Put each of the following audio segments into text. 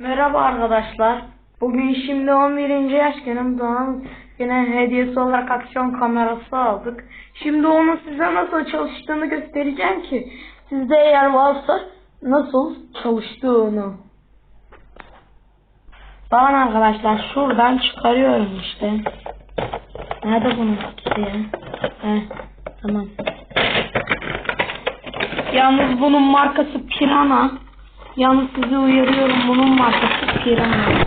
Merhaba arkadaşlar. Bugün şimdi 11. yaş günüm. Doğan yine hediyesi olarak aksiyon kamerası aldık. Şimdi onun size nasıl çalıştığını göstereceğim ki sizde eğer varsa nasıl çalıştığını. Bakın arkadaşlar şuradan çıkarıyorum işte. Nerede bunun kutusu ya? Heh, tamam. Yalnız bunun markası Pirana. Yalnız sizi uyarıyorum bunun markası Pirana.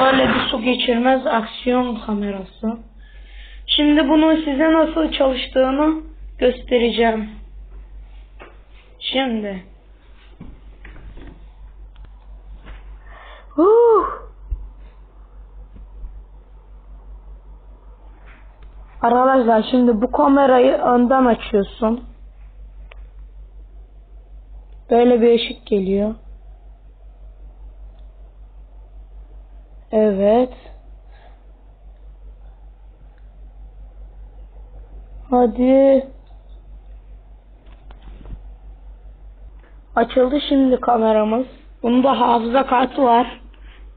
Böyle bir su geçirmez aksiyon kamerası. Şimdi bunun size nasıl çalıştığını göstereceğim. Şimdi. Huh. Arkadaşlar şimdi bu kamerayı önden açıyorsun. Böyle bir ışık geliyor. Evet. Hadi. Açıldı şimdi kameramız. Bunda hafıza kartı var.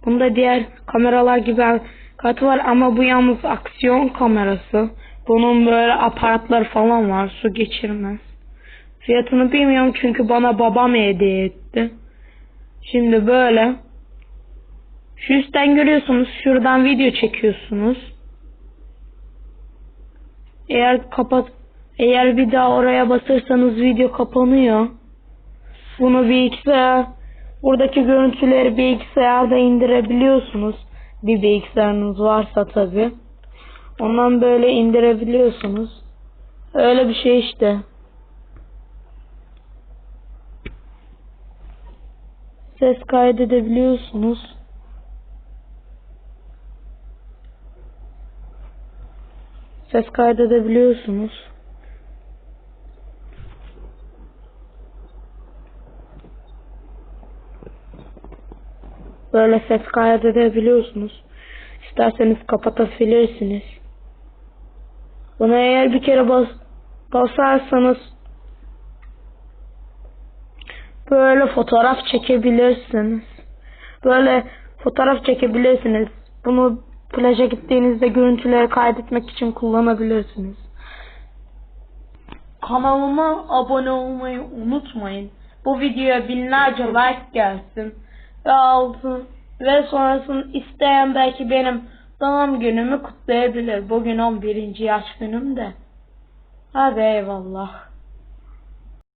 Bunda diğer kameralar gibi kartı var ama bu yalnız aksiyon kamerası. Bunun böyle aparatları falan var. Su geçirmez. Fiyatını bilmiyorum çünkü bana babam hediye etti. Şimdi böyle. Şu üstten görüyorsunuz. Şuradan video çekiyorsunuz. Eğer kapat eğer bir daha oraya basırsanız video kapanıyor. Bunu bilgisayar buradaki görüntüleri bilgisayarda indirebiliyorsunuz. Bir bilgisayarınız varsa tabi. Ondan böyle indirebiliyorsunuz. Öyle bir şey işte. Ses kaydedebiliyorsunuz. Ses kaydedebiliyorsunuz. Böyle ses kaydedebiliyorsunuz. İsterseniz kapatabilirsiniz. Buna eğer bir kere bas basarsanız böyle fotoğraf çekebilirsiniz. Böyle fotoğraf çekebilirsiniz. Bunu plaja gittiğinizde görüntüleri kaydetmek için kullanabilirsiniz. Kanalıma abone olmayı unutmayın. Bu videoya binlerce like gelsin. Ve altın ve sonrasını isteyen belki benim doğum günümü kutlayabilir. Bugün 11. yaş günüm de. Hadi eyvallah.